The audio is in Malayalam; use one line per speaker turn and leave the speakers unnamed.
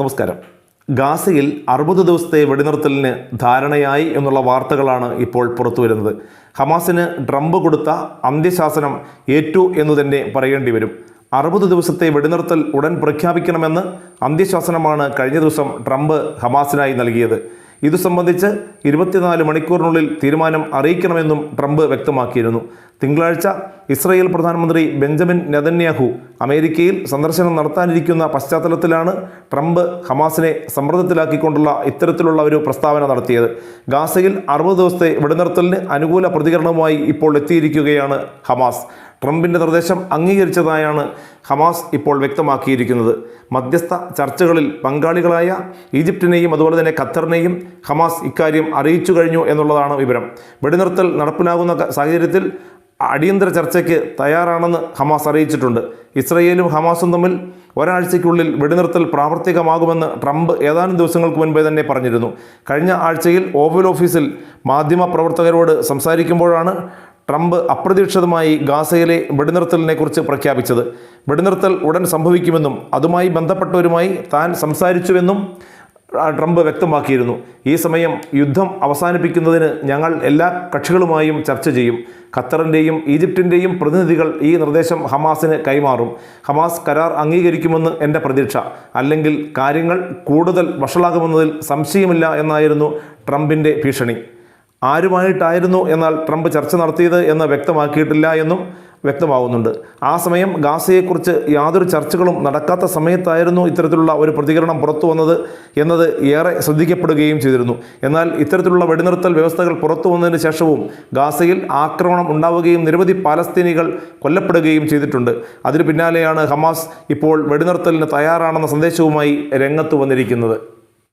നമസ്കാരം. ഗാസയിൽ അറുപത് ദിവസത്തെ വെടിനിർത്തലിന് ധാരണയായി എന്നുള്ള വാർത്തകളാണ് ഇപ്പോൾ പുറത്തു വരുന്നത്. ഹമാസിന് ട്രംപ് കൊടുത്ത അന്ത്യശാസനം ഏറ്റു എന്ന് തന്നെ പറയേണ്ടി വരും. അറുപത് ദിവസത്തെ വെടിനിർത്തൽ ഉടൻ പ്രഖ്യാപിക്കണമെന്ന് അന്ത്യശാസനമാണ് കഴിഞ്ഞ ദിവസം ട്രംപ് ഹമാസിനായി നൽകിയത്. ഇതു സംബന്ധിച്ച് ഇരുപത്തിനാല് മണിക്കൂറിനുള്ളിൽ തീരുമാനം അറിയിക്കണമെന്നും ട്രംപ് വ്യക്തമാക്കിയിരുന്നു. തിങ്കളാഴ്ച ഇസ്രയേൽ പ്രധാനമന്ത്രി ബെഞ്ചമിൻ നെതന്യാഹു അമേരിക്കയിൽ സന്ദർശനം നടത്താനിരിക്കുന്ന പശ്ചാത്തലത്തിലാണ് ട്രംപ് ഹമാസിനെ സമ്മർദ്ദത്തിലാക്കിക്കൊണ്ടുള്ള ഇത്തരത്തിലുള്ള ഒരു പ്രസ്താവന നടത്തിയത്. ഗാസയിൽ അറുപത് ദിവസത്തെ വെടിനിർത്തലിന് അനുകൂല പ്രതികരണവുമായി ഇപ്പോൾ എത്തിയിരിക്കുകയാണ് ഹമാസ്. ട്രംപിന്റെ നിർദ്ദേശം അംഗീകരിച്ചതായാണ് ഹമാസ് ഇപ്പോൾ വ്യക്തമാക്കിയിരിക്കുന്നത്. മധ്യസ്ഥ ചർച്ചകളിൽ പങ്കാളികളായ ഈജിപ്തിനെയും അതുപോലെ തന്നെ ഖത്തറിനെയും ഹമാസ് ഇക്കാര്യം അറിയിച്ചു കഴിഞ്ഞു എന്നുള്ളതാണ് വിവരം. വെടിനിർത്തൽ നടപ്പിലാകുന്ന സാഹചര്യത്തിൽ അടിയന്തര ചർച്ചയ്ക്ക് തയ്യാറാണെന്ന് ഹമാസ് അറിയിച്ചിട്ടുണ്ട്. ഇസ്രയേലും ഹമാസും തമ്മിൽ ഒരാഴ്ചയ്ക്കുള്ളിൽ വെടിനിർത്തൽ പ്രാവർത്തികമാകുമെന്ന് ട്രംപ് ഏതാനും ദിവസങ്ങൾക്ക് മുൻപേ തന്നെ പറഞ്ഞിരുന്നു. കഴിഞ്ഞ ആഴ്ചയിൽ ഓവൽ ഓഫീസിൽ മാധ്യമപ്രവർത്തകരോട് സംസാരിക്കുമ്പോഴാണ് ട്രംപ് അപ്രതീക്ഷിതമായി ഗാസയിലെ വെടിനിർത്തലിനെ കുറിച്ച് പ്രഖ്യാപിച്ചത്. വെടിനിർത്തൽ ഉടൻ സംഭവിക്കുമെന്നും അതുമായി ബന്ധപ്പെട്ടവരുമായി താൻ സംസാരിച്ചുവെന്നും ട്രംപ് വ്യക്തമാക്കിയിരുന്നു. ഈ സമയം യുദ്ധം അവസാനിപ്പിക്കുന്നതിന് ഞങ്ങൾ എല്ലാ കക്ഷികളുമായും ചർച്ച ചെയ്യും. ഖത്തറിന്റെയും ഈജിപ്തിന്റെയും പ്രതിനിധികൾ ഈ നിർദ്ദേശം ഹമാസിന് കൈമാറും. ഹമാസ് കരാർ അംഗീകരിക്കുമെന്ന് എന്റെ പ്രതീക്ഷ. അല്ലെങ്കിൽ കാര്യങ്ങൾ കൂടുതൽ വഷളാകുമെന്നതിൽ സംശയമില്ല എന്നായിരുന്നു ട്രംപിന്റെ ഭീഷണി. ആരുമായിട്ടായിരുന്നു എന്നാൽ ട്രംപ് ചർച്ച നടത്തിയത് എന്ന് വ്യക്തമാക്കിയിട്ടില്ല എന്നും വ്യക്തമാവുന്നുണ്ട്. ആ സമയം ഗാസയെക്കുറിച്ച് യാതൊരു ചർച്ചകളും നടക്കാത്ത സമയത്തായിരുന്നു ഇത്തരത്തിലുള്ള ഒരു പ്രതികരണം പുറത്തു വന്നത് എന്നത് ഏറെ ശ്രദ്ധിക്കപ്പെടുകയും ചെയ്തിരുന്നു. എന്നാൽ ഇത്തരത്തിലുള്ള വെടിനിർത്തൽ വ്യവസ്ഥകൾ പുറത്തു വന്നതിന് ശേഷവും ഗാസയിൽ ആക്രമണം ഉണ്ടാവുകയും നിരവധി പാലസ്തീനികൾ കൊല്ലപ്പെടുകയും ചെയ്തിട്ടുണ്ട്. അതിന് പിന്നാലെയാണ് ഹമാസ് ഇപ്പോൾ വെടിനിർത്തലിന് തയ്യാറാണെന്ന സന്ദേശവുമായി രംഗത്ത് വന്നിരിക്കുന്നത്.